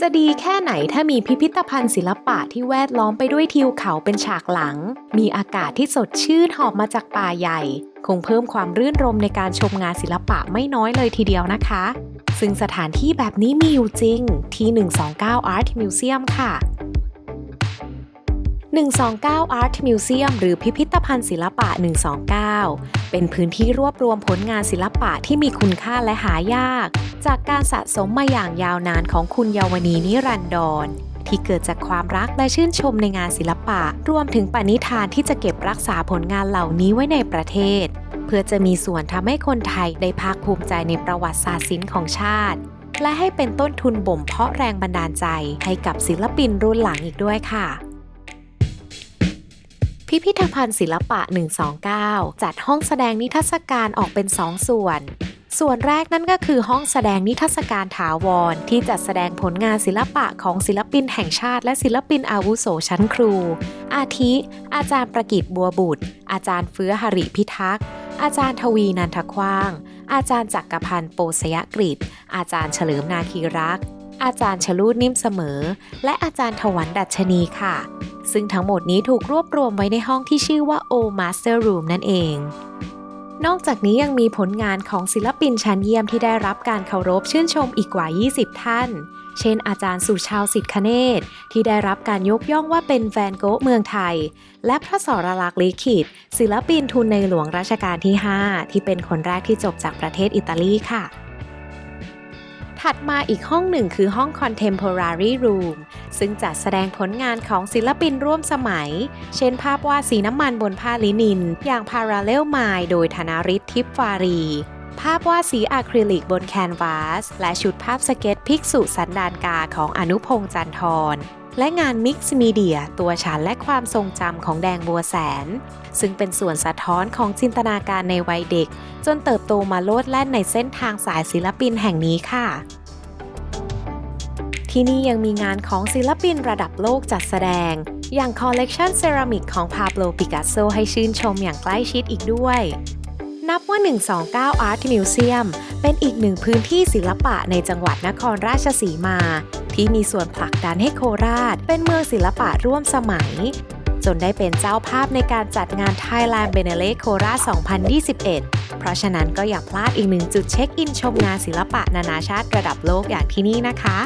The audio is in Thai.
จะดีแค่ไหนถ้ามีพิพิธภัณฑ์ศิลปะที่แวดล้อมไปด้วยทิวเขาเป็นฉากหลัง มีอากาศที่สดชื่นหอบมาจากป่าใหญ่ คงเพิ่มความรื่นรมในการชมงานศิลปะไม่น้อยเลยทีเดียวนะคะ ซึ่งสถานที่แบบนี้มีอยู่จริงที่ 129 Art Museum ค่ะ 129 Art Museum หรือพิพิธภัณฑ์ศิลปะ 129 เป็นพื้นที่รวบรวมผลงานศิลปะที่มีคุณค่าและหายาก จากการสะสมมาอย่างยาวนานของคุณเยาวนีนิรันดรที่เกิดจากความรักและชื่นชมในงานศิลปะ รวมถึงปณิธานที่จะเก็บรักษาผลงานเหล่านี้ไว้ในประเทศ เพื่อจะมีส่วนทำให้คนไทยได้ภาคภูมิใจในประวัติศาสตร์ศิลป์ของชาติ และให้เป็นต้นทุนบ่มเพาะแรงบันดาลใจให้กับศิลปินรุ่นหลังอีกด้วยค่ะ พิพิธภัณฑ์ศิลปะ 129 จัดห้องแสดงนิทรรศการออกเป็น 2 ส่วน ส่วนแรกนั่นก็คือห้องแสดงนิทรรศการถาวร ที่จัดแสดงผลงานศิลปะของศิลปินแห่งชาติ และศิลปินอาวุโสชั้นครู อาทิ อาจารย์ประกิตบัวบุตร อาจารย์เฟื้อหริพิทักษ์ อาจารย์ทวีนันทคว้าง อาจารย์จักรพันธ์โปสยกฤษอาจารย์เฉลิมนาคีรักษ์ อาจารย์ชลูดนิ่มเสมอ และอาจารย์ถวันดัชนีค่ะ ซึ่งทั้งหมดนี้ถูกรวบรวมไว้ในห้องที่ชื่อว่า O Master Room นั่นเอง นอกจากนี้ยังมีผลงานของศิลปินชั้นเยี่ยมที่ได้รับการเคารพชื่นชมอีกกว่า 20 ท่าน เช่น อาจารย์สุชาวสิทธิคเนศที่ได้รับการยกย่องว่าเป็นแฟนโกะเมืองไทย และพระสรลักษ์ลิขิตศิลปินทุนในหลวงรัชกาลที่ 5 ที่เป็นคนแรกที่จบจากประเทศอิตาลีค่ะ ถัดมาอีกห้องหนึ่งคือห้อง Contemporary Room ซึ่งจัดแสดงผลงานของศิลปินร่วมสมัย เช่นภาพวาดสีน้ำมันบนผ้าลินิน อย่าง Parallel Mind โดยธนาริศทิพฟารี ภาพวาดสีอะคริลิกบนแคนวาส และชุดภาพสเก็ตภิกษุสันดานกาของอนุพงษ์จันทร์ และงานมิกซ์มีเดียตัวฉันและความทรงจำของแดงบัวแสน ซึ่งเป็นส่วนสะท้อนของจินตนาการในวัยเด็ก จนเติบโตมาโลดแล่นในเส้นทางสายศิลปินแห่งนี้ค่ะ ที่นี่ยังมีงานของศิลปินระดับโลกจัดแสดง อย่างคอลเลกชันเซรามิกของพาโ l ปิกัสโซให้ชื่นชมอย่างใกล้ชิดอีกด้วยนับว่า 129 Art Museum เป็นอีกหนึ่งพื้นที่ศิลปะในจังหวัดนครราชสีมา ที่มีส่วนผลักดันให้โคราช เป็นเมืองศิลปะร่วมสมัย จนได้เป็นเจ้าภาพในการจัดงาน Thailand b e n e l e โคราช 2021 เพราะฉะนั้นก็อย่าพลาดอีกหนึ่งจุดเช็คอินชมงานศิลปะนานาชาติระดับโลกอย่างที่นี่นะคะ